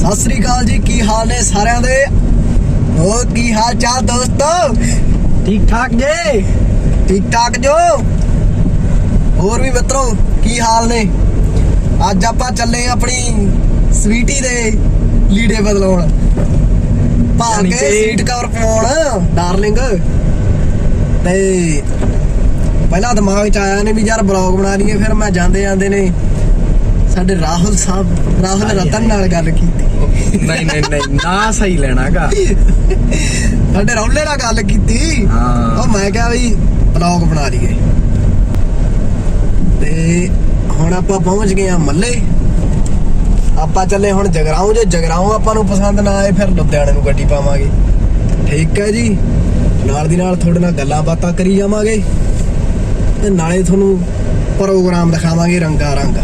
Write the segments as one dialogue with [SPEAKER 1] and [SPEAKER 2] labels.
[SPEAKER 1] ਸਤਿ ਸ੍ਰੀ ਅਕਾਲ ਜੀ ਕੀ ਹਾਲ ਨੇ ਸਾਰਿਆਂ ਦੇ? ਹੋਰ ਕੀ ਹਾਲ ਚਾਲ ਦੋਸਤੋ? ਠੀਕ ਠਾਕ ਜੇ? ਠੀਕ ਠਾਕ ਜੋ? ਹੋਰ ਵੀ ਮਿੱਤਰੋ ਕੀ ਹਾਲ ਨੇ? ਅੱਜ ਆਪਾਂ ਚੱਲੇ ਆਪਣੀ ਸਵੀਟੀ ਦੇ ਲੀੜੇ ਬਦਲਾਉਣ। ਕਿ- ਸੀਟ ਕਵਰ ਪਾਉਣ ਡਾਰਲਿੰਗ ਤੇ ਪਹਿਲਾਂ ਦਿਮਾਗ 'ਚ ਆਇਆ ਨੇ ਵੀ ਯਾਰ ਬਲੌਗ ਬਣਾ ਲਈਏ ਫਿਰ ਮੈਂ ਜਾਂਦੇ ਜਾਂਦੇ ਨੇ ਸਾਡੇ ਰਾਹੁਲ ਸਾਹਿਬ ਰਾਹੁਲ ਰਤਨ ਨਾਲ ਗੱਲ ਕੀਤੀ।
[SPEAKER 2] ਨਹੀਂ ਨਹੀਂ ਨਹੀਂ ਨਾ ਸਹੀ ਲੈਣਾਗਾ।
[SPEAKER 1] ਸਾਡੇ ਰੌਲੇ ਨਾਲ ਗੱਲ ਕੀਤੀ।
[SPEAKER 2] ਹਾਂ।
[SPEAKER 1] ਉਹ ਮੈਂ ਕਿਹਾ ਵੀ ਬਲੌਗ ਬਣਾ ਲਈਏ। ਤੇ ਹੁਣ ਆਪਾਂ ਪਹੁੰਚ ਗਏ ਆ ਮੱਲੇ। ਆਪਾਂ ਚੱਲੇ ਹੁਣ ਜਗਰਾਉਂ ਜੇ ਜਗਰਾਉਂ ਆਪਾਂ ਨੂੰ ਪਸੰਦ ਨਾ ਆਏ ਫਿਰ ਲੁਧਿਆਣੇ ਨੂੰ ਗੱਡੀ ਪਾਵਾਂਗੇ। ਠੀਕ ਹੈ ਜੀ। ਨਾਲ ਦੀ ਨਾਲ ਤੁਹਾਡੇ ਨਾਲ ਗੱਲਾਂ ਬਾਤਾਂ ਕਰੀ ਜਾਵਾਂਗੇ। ਤੇ ਨਾਲੇ ਤੁਹਾਨੂੰ ਪ੍ਰੋਗਰਾਮ ਦਿਖਾਵਾਂਗੇ ਰੰਗਾ ਰੰਗ।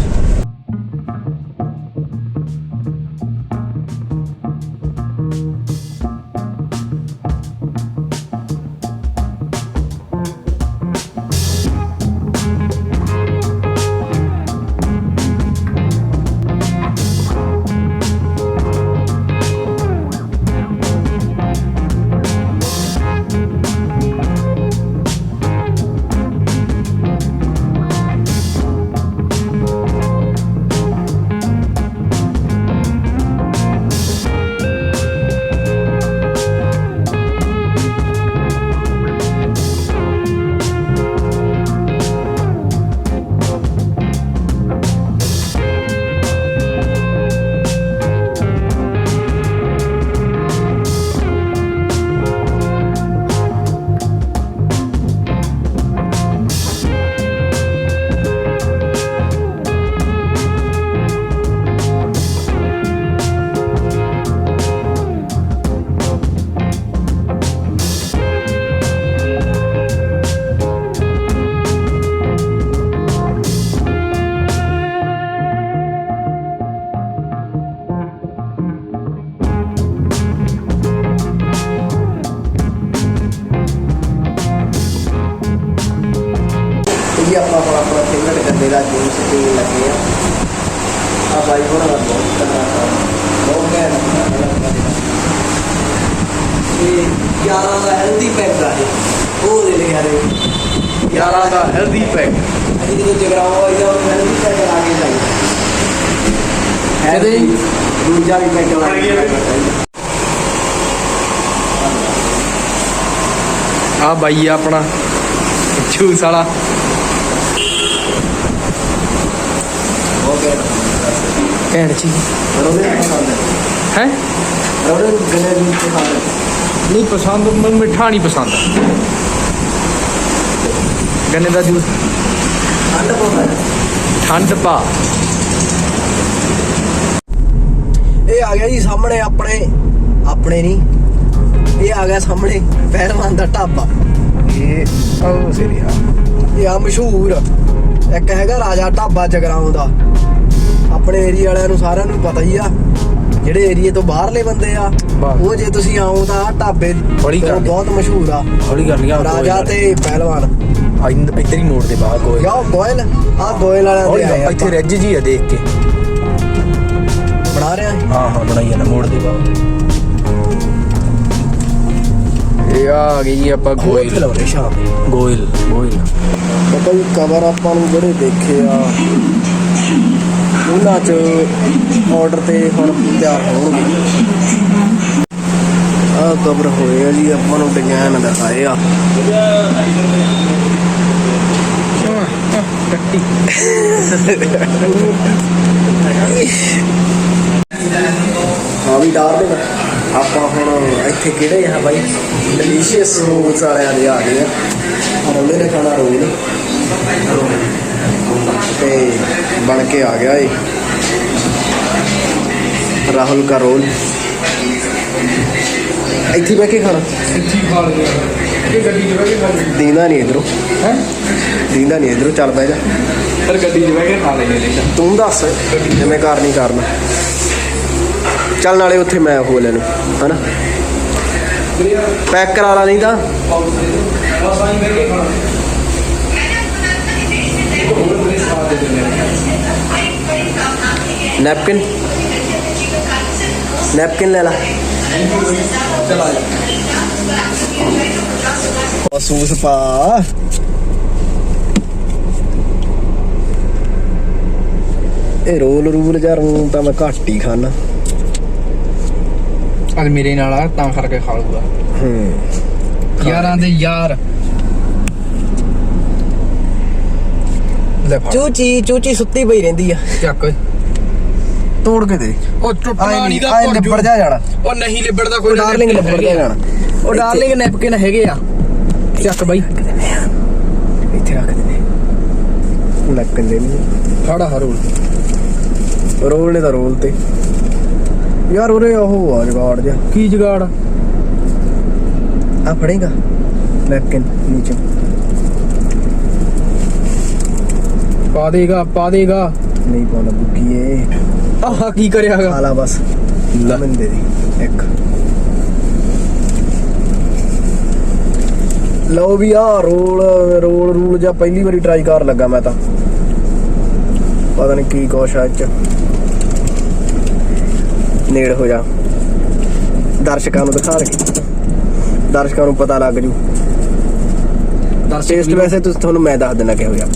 [SPEAKER 1] ਬਾਈ ਹੋਣਾ ਦਾ ਬਹੁਤ ਕਰਨਾ ਬਹੁਤ ਘੈਂਟ ਇਹ ਯਾਰਾਂ ਦਾ ਹੈਲਦੀ ਪੈਕ ਆ ਇਹ ਉਹ ਦੇ ਲਿਆ ਰੇ
[SPEAKER 2] ਯਾਰਾਂ ਦਾ ਹੈਲਦੀ ਪੈਕ
[SPEAKER 1] ਅਸੀਂ ਜਦੋਂ ਜਗਰਾਉਂ ਆਈਦਾ ਉਹ ਹੈਲਦੀ ਪੈਕ ਲਾ ਕੇ ਜਾਈਦਾ
[SPEAKER 2] ਇਹਦੇ
[SPEAKER 1] ਦੂਜਾ ਵੀ ਪੈਕ ਲਾ ਕੇ
[SPEAKER 2] ਆ ਬਾਈ ਆਪਣਾ ਜੂਸ ਵਾਲਾ।
[SPEAKER 1] ਬਹੁਤ ਘੈਂਟ ਨੂੰ ਪਸੰਦ ਹੈ?
[SPEAKER 2] ਨਹੀਂ ਪਸੰਦ ਮੈਨੂੰ ਮਿੱਠਾ ਨਹੀਂ ਪਸੰਦ। ਗੰਨੇ ਦਾ ਜੂਸ।
[SPEAKER 1] ਠੰਡ
[SPEAKER 2] ਪਾ।
[SPEAKER 1] ਇਹ ਆ ਗਿਆ ਜੀ ਸਾਹਮਣੇ ਆਪਣੇ। ਆਪਣੇ ਨਹੀਂ। ਇਹ ਆ ਗਿਆ ਸਾਹਮਣੇ ਪਹਿਲਵਾਨ ਦਾ ਢਾਬਾ।
[SPEAKER 2] ਇਹ ਉਹ ਸਿਰਿਆ।
[SPEAKER 1] ਇਹ ਆ ਮਸ਼ਹੂਰ। ਇੱਕ ਹੈਗਾ ਰਾਜਾ ਢਾਬਾ ਜਗਰਾਉਂ ਦਾ। ਆਪਣੇ ਏਰੀਆ ਵਾਲਿਆਂ ਨੂੰ ਸਾਰਿਆਂ ਨੂੰ ਪਤਾ ਹੀ ਆ ਜਿਹੜੇ ਏਰੀਏ ਤੋਂ ਬਾਹਰਲੇ ਬੰਦੇ ਆ। ਉਹ ਜੇ ਤੁਸੀਂ ਆਓ ਤਾਂ ਢਾਬੇ ਤੋਂ
[SPEAKER 2] ਲਈ।
[SPEAKER 1] ਬਹੁਤ ਮਸ਼ਹੂਰ ਆ
[SPEAKER 2] ਹੌਲੀ ਕਰ ਲਿਆ
[SPEAKER 1] ਰਾਜਾ ਤੇ ਪਹਿਲਵਾਨ
[SPEAKER 2] ਇੱਧਰ ਹੀ ਮੋੜ ਦੇ ਬਾਹਰ ਕੋਈ
[SPEAKER 1] ਯਾ ਗੋਇਲ ਆ ਗੋਇਲ ਵਾਲਿਆਂ ਦੇ ਆਏ
[SPEAKER 2] ਇੱਥੇ। ਰੱਜ ਜੀ ਆ ਦੇਖ ਕੇ
[SPEAKER 1] ਬਣਾ ਰਿਹਾ।
[SPEAKER 2] ਹਾਂ ਹਾਂ ਬਣਾਈ ਨਾ ਮੋੜ ਦੇ ਬਾਹਰ ਇਹ ਆ ਗਈ ਆਪਾਂ ਗੋਇਲ। ਗੋਇਲ ਗੋਇਲ
[SPEAKER 1] ਬਾਬਾ ਜੀ ਕਵਰ ਆਪਾਂ ਨੂੰ ਜਿਹੜੇ ਦੇਖੇ ਆ ਉਹਨਾਂ ਚ ਆਰਡਰ ਤੇ ਹੁਣ ਤਿਆਰ ਹੋਣਗੇ। ਆ ਕਵਰ ਹੋਏ ਜੀ, ਆਪਾਂ ਨੂੰ ਡਿਜ਼ਾਈਨ ਦਿਖਾਏ ਆ।
[SPEAKER 2] ਕੱਟੀ
[SPEAKER 1] ਹਾਂ ਵੀ ਡਾਰ ਦੇ ਆਪਾਂ ਹੁਣ ਇੱਥੇ ਕਿਹੜੇ ਆ ਬਾਈ? ਡਿਲੀਸ਼ੀਅਸ ਰੋਲਸ ਵਾਲਿਆਂ ਦੇ ਆ ਗਏ ਆ। ਰੋਲੇ ਨੇ ਖਾਣਾ ਰੋਲ ਤੇ ਬਣ ਕੇ ਆ ਗਿਆ ਏ। ਰਾਹੁਲ ਦਾ ਰੋਲ। ਇੱਥੇ ਬਹਿ ਕੇ ਖਾਣਾ।
[SPEAKER 2] ਸੱਚੀ ਖਾ ਲਿਆ ਇਹ ਗੱਡੀ ਬਹਿ ਕੇ ਖਾ ਲਈ
[SPEAKER 1] ਦੀਂਦਾ ਨਹੀਂ ਇਧਰੋਂ।
[SPEAKER 2] ਹੈ?
[SPEAKER 1] ਦੀਂਦਾ ਨਹੀਂ ਇਧਰੋਂ ਚੱਲ ਬਹਿ ਜਾ।
[SPEAKER 2] ਪਰ ਗੱਡੀ ਬਹਿ ਕੇ ਖਾ ਲੈਣੇ ਨਹੀਂ
[SPEAKER 1] ਤੂੰ ਦੱਸ ਜਿਵੇਂ ਕਰ ਨਹੀਂ ਕਰਨਾ। ਚੱਲ ਨਾਲੇ ਉੱਥੇ ਮੈਂ ਉਹ ਲੈ ਲੂ ਹਨਾ? ਪੈਕ ਕਰਾ ਲਾ ਨਹੀਂ ਤਾਂ।
[SPEAKER 2] ਬਸ ਆਈ ਬਹਿ ਕੇ ਖਾਣਾ
[SPEAKER 1] ਨੈਪਕਿਨ। ਨੈਪਕਿਨ ਲੈ ਲੈ।
[SPEAKER 2] ਚਲਾ ਜਾ
[SPEAKER 1] ਉਹ ਸੂਸ ਪਾ। ਇਹ ਰੋਲ ਰੂਲ ਜਾਂ ਰੂਲ ਤਾਂ ਮੈਂ ਘੱਟ ਹੀ ਖਾਣਾ
[SPEAKER 2] ਅੱਜ ਮੇਰੇ ਨਾਲ ਆ ਤਾਂ ਕਰਕੇ ਖਾ ਲੂਗਾ
[SPEAKER 1] ਹੂੰ।
[SPEAKER 2] ਯਾਰਾਂ ਦੇ ਯਾਰ। ਲੈ ਫੜ।
[SPEAKER 1] ਚੂਚੀ ਚੂਚੀ ਸੁੱਤੀ ਪਈ ਰਹਿੰਦੀ ਆ।
[SPEAKER 2] ਚੱਕ ਓਏ।
[SPEAKER 1] ਤੋੜ ਕੇ ਦੇ।
[SPEAKER 2] ਉਹ ਟੁੱਟਣਾ ਨਹੀਂ ਦਾ
[SPEAKER 1] ਆਏ ਲਿਬੜ ਜਾ। ਜਾਣਾ।
[SPEAKER 2] ਉਹ ਨਹੀਂ ਲਿਬੜਦਾ ਕੋਈ
[SPEAKER 1] ਉਹ ਡਾਰਲਿੰਗ ਲਿਬੜ ਜਾ ਜਾਣਾ।
[SPEAKER 2] ਉਹ ਡਾਰਲਿੰਗ ਨੈਪਕਿਨ ਹੈਗੇ ਆ। ਚੱਕ ਬਾਈ।
[SPEAKER 1] ਇੱਥੇ ਰੱਖ ਦਿੰਦੇ ਨੈਪਕਿਨ ਦੇ ਨਹੀਂ।
[SPEAKER 2] ਫੜ ਹਰੂਲ
[SPEAKER 1] ਰੋਲ। ਨੇ ਤਾਂ ਰੋਲ ਤੇ। ਯਾਰ ਉਰੇ ਉਹ ਆ ਜਗਾੜ ਜਾ
[SPEAKER 2] ਕੀ ਜਗਾੜ?
[SPEAKER 1] ਆ ਫੜੇਗਾ। ਨੈਪਕਿਨ ਨੀਚੇ।
[SPEAKER 2] ਪਾ ਦੇਗਾ ਪਾ ਦੇਗਾ।
[SPEAKER 1] ਨਹੀਂ ਪਾਉਣਾ ਬੁੱਕੀਏ
[SPEAKER 2] ਆਹ ਕੀ ਕਰਿਆਗਾ?
[SPEAKER 1] ਆਲਾ ਬਸ। ਲਮਨ ਦੇ ਦੇ ਇੱਕ। ਲਓ ਵੀ ਆ ਰੋਲ ਰੋਲ ਰੂਲ ਜਾਂ ਪਹਿਲੀ ਵਾਰੀ ਟਰਾਈ ਕਰ ਲੱਗਾ ਮੈਂ ਤਾਂ। ਪਤਾ ਨਹੀਂ ਕੀ ਕੁਛ ਆ ਚ। ਨੇੜ ਹੋ ਜਾ। ਦਰਸ਼ਕਾਂ ਨੂੰ ਦਿਖਾ ਦੇ। ਦਰਸ਼ਕਾਂ ਨੂੰ ਪਤਾ ਲੱਗ ਜੂ। ਟੇਸਟ ਵੈਸੇ ਤੁਸੀਂ ਤੁਹਾਨੂੰ ਮੈਂ ਦੱਸ ਦੇਣਾ ਕਿਹੋ ਜਿਹਾ।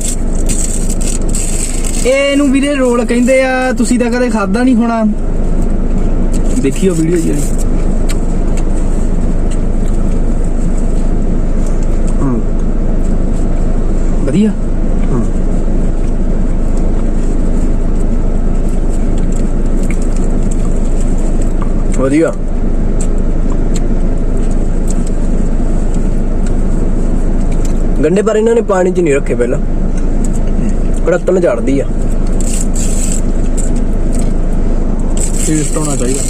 [SPEAKER 2] ਇਹਨੂੰ ਵੀਰੇ ਰੋਲ ਕਹਿੰਦੇ ਆ ਤੁਸੀਂ ਤਾਂ ਕਦੇ ਖਾਦਾ ਨਹੀਂ ਹੋਣਾ। ਦੇਖਿਓ ਵੀਡੀਓ ਜਿਹੜੀ ਵਧੀਆ।
[SPEAKER 1] ਵਧੀਆ। ਗੰਡੇ ਪਰ ਇਹਨਾਂ ਨੇ ਪਾਣੀ 'ਚ ਨਹੀਂ ਰੱਖੇ ਪਹਿਲਾਂ। ਕੜਤਨ ਝੜਦੀ ਆ।
[SPEAKER 2] ਟੇਸਟ ਹੋਣਾ ਚਾਹੀਦਾ।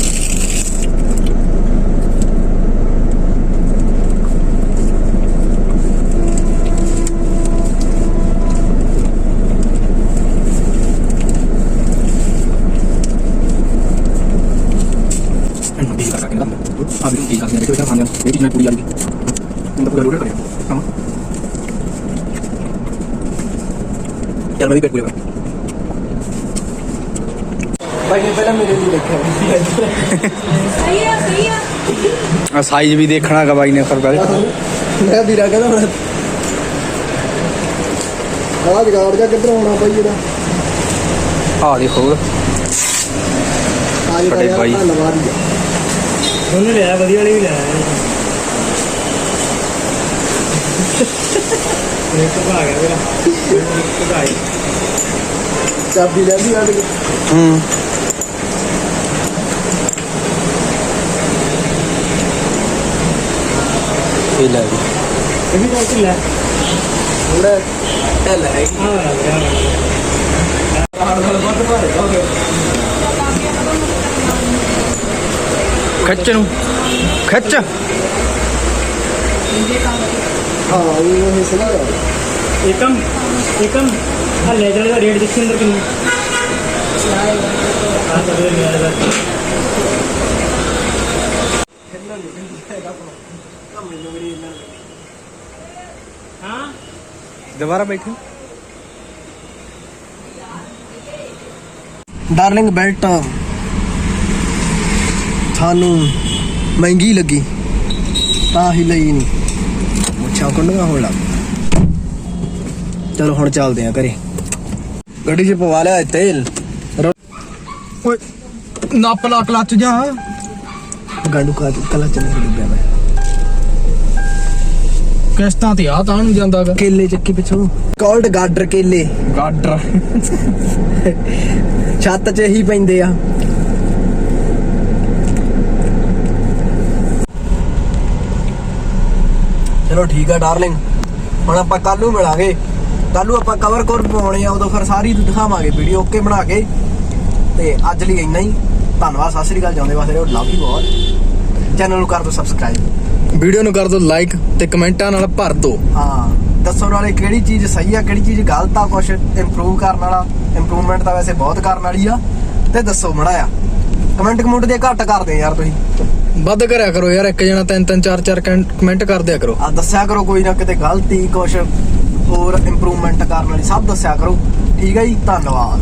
[SPEAKER 2] ਇਹਨੂੰ ਠੀਕ ਕਰਕੇ ਨਾ ਆ ਵੀ ਠੀਕ ਕਰਕੇ ਦੇਖੋ ਇਹ ਚੀਜ਼ ਪੂਰੀ ਆ ਗਈ ਇਹਦਾ ਪੂਰਾ ਲੋਡ ਕਰਿਆ ਹਾਂ।
[SPEAKER 1] ਚੱਲ ਮੈਂ ਵੀ ਪੇਟ ਪੂਰੇ ਕਰ ਭਾਈ ਨੇ ਪਹਿਲਾਂ ਮੇਰੇ ਲਈ ਦੇਖਿਆ।
[SPEAKER 3] ਸਹੀ ਆ ਸਹੀ ਆ
[SPEAKER 2] ਆ ਸਾਈਜ਼ ਵੀ ਦੇਖਣਾ ਹੈਗਾ ਬਾਈ ਨੇ ਫਿਰ ਪਹਿਲੇ।
[SPEAKER 1] ਮੈਂ ਵੀਰਾ ਕਹਿੰਦਾ ਹੁਣ। ਆਹ ਜਗਾੜ ਜਾ ਕਿੱਧਰ ਆਉਣਾ ਭਾਈ ਇਹਦਾ?
[SPEAKER 2] ਆ ਦੇਖੋ। ਸਾਡੇ ਬਾਈ।
[SPEAKER 1] ਧੰਨਵਾਦ।
[SPEAKER 4] ਉਹਨੇ ਲਿਆ ਵਧੀਆ ਵਾਲੀ ਵੀ ਲਿਆ। ਇਹ ਤਾਂ ਭਾਗ ਗਿਆ ਮੇਰਾ ਇਹ ਤਾਂ ਆਈ
[SPEAKER 1] ਚਾਬੀ ਲੈ ਲਈ ਉਹਦੇ
[SPEAKER 2] ਹੂੰ ਇਹ ਲੈ ਲਈ
[SPEAKER 4] ਇਹ ਵੀ ਨਾਲ ਲੈ
[SPEAKER 1] ਥੋੜਾ ਟੱਲ ਹੈ
[SPEAKER 4] ਹਾਂ ਹਾਂ
[SPEAKER 2] ਹਾਂ ਬਹੁਤ ਭਾਰੇ
[SPEAKER 1] ਹੋ ਗਏ ਖੱਚ ਨੂੰ, ਖੱਚ।
[SPEAKER 4] ਇਹਦੇ ਕੰਮ आ ले जाने का रेट देखिए अंदर कितनी हाँ तो ले जाएगा हाँ
[SPEAKER 2] ਦੁਬਾਰਾ ਬੈਠੋ
[SPEAKER 1] ਡਾਰਲਿੰਗ ਬੈਲਟ ਤੁਹਾਨੂੰ ਮਹਿੰਗੀ ਲੱਗੀ ਤਾਂ ਹੀ ਲਈ ਨਹੀਂ ਮੁੱਛਾਂ ਕੁੰਡੀਆਂ ਹੋਣ ਲੱਗ ਚਲੋ ਹੁਣ ਚੱਲਦੇ ਆ ਘਰੇ। ਗੱਡੀ 'ਚ ਪਵਾ ਲਿਆ ਤੇਲ
[SPEAKER 2] ਓਏ ਨੱਪ ਲਾ ਕਲੱਚ ਜਾ।
[SPEAKER 1] ਗਾਂਡੂ ਕਾ ਕਲਾ ਚੱਲ ਡੁੱਬਿਆ ਮੈਂ।
[SPEAKER 2] ਕਿਸ਼ਤਾਂ ਤੇ ਆ ਤਾਂ ਨੂੰ ਜਾਂਦਾਗਾ
[SPEAKER 1] ਕੇਲੇ ਚੱਕੀ ਪਿੱਛੋਂ। ਕਾਲਡ ਗਾਡਰ ਕੇਲੇ।
[SPEAKER 2] ਗਾਡਰ।
[SPEAKER 1] ਛੱਤ 'ਚ ਹੀ ਪੈਂਦੇ ਆ। ਚਲੋ ਠੀਕ ਆ ਡਾਰਲਿੰਗ ਹੁਣ ਆਪਾਂ ਕੱਲ ਨੂੰ ਮਿਲਾਂਗੇ। ਕੱਲ ਨੂੰ ਆਪਾਂ ਕਵਰ ਕੋਰ ਪਾਉਣੇ ਆ ਉਦੋਂ ਫਿਰ ਸਾਰੀ ਦਿਖਾਵਾਂਗੇ ਵੀਡੀਓ ਓਕੇ ਬਣਾ ਕੇ। ਤੇ ਅੱਜ ਲਈ ਇੰਨਾ ਹੀ। ਧੰਨਵਾਦ ਸਤਿ ਸ੍ਰੀ ਅਕਾਲ ਜਾਂਦੇ ਵਾਸਤੇ ਲਵ ਯੂ ਬਹੁਤ ਚੈਨਲ ਨੂੰ ਕਰ ਦਿਓ ਸਬਸਕ੍ਰਾਈਬ
[SPEAKER 2] ਵੀਡੀਓ ਨੂੰ ਕਰ ਦਿਓ ਲਾਈਕ ਤੇ ਕਮੈਂਟਾਂ ਨਾਲ ਭਰ ਦਿਓ।
[SPEAKER 1] ਹਾਂ ਦੱਸੋ ਨਾਲੇ ਕਿਹੜੀ ਚੀਜ਼ ਸਹੀ ਆ ਕਿਹੜੀ ਚੀਜ਼ ਗਲਤ ਆ ਕੁਝ ਇੰਪਰੂਵ ਕਰਨ ਵਾਲਾ। ਇੰਪਰੂਵਮੈਂਟ ਤਾਂ ਵੈਸੇ ਬਹੁਤ ਕਰਨ ਵਾਲੀ ਆ। ਤੇ ਦੱਸੋ ਮੜਾ ਆ ਕਮੈਂਟ ਕਮੈਂਟ ਦੇ ਘੱਟ ਕਰਦੇ ਯਾਰ ਤੁਸੀਂ।
[SPEAKER 2] ਵੱਧ ਕਰਿਆ ਕਰੋ ਯਾਰ, ਇੱਕ ਜਣਾ ਤਿੰਨ ਤਿੰਨ, ਚਾਰ ਚਾਰ ਕਮੈਂਟ ਕਰ ਦਿਆ ਕਰੋ।
[SPEAKER 1] ਆ ਦੱਸਿਆ ਕਰੋ ਕੋਈ ਨਾ ਕਿਤੇ ਗਲਤੀ, ਕੁਛ ਹੋਰ ਇੰਪਰੂਵਮੈਂਟ ਕਰਨ ਵਾਲੀ, ਸਭ ਦੱਸਿਆ ਕਰੋ। ਠੀਕ ਹੈ ਜੀ, ਧੰਨਵਾਦ।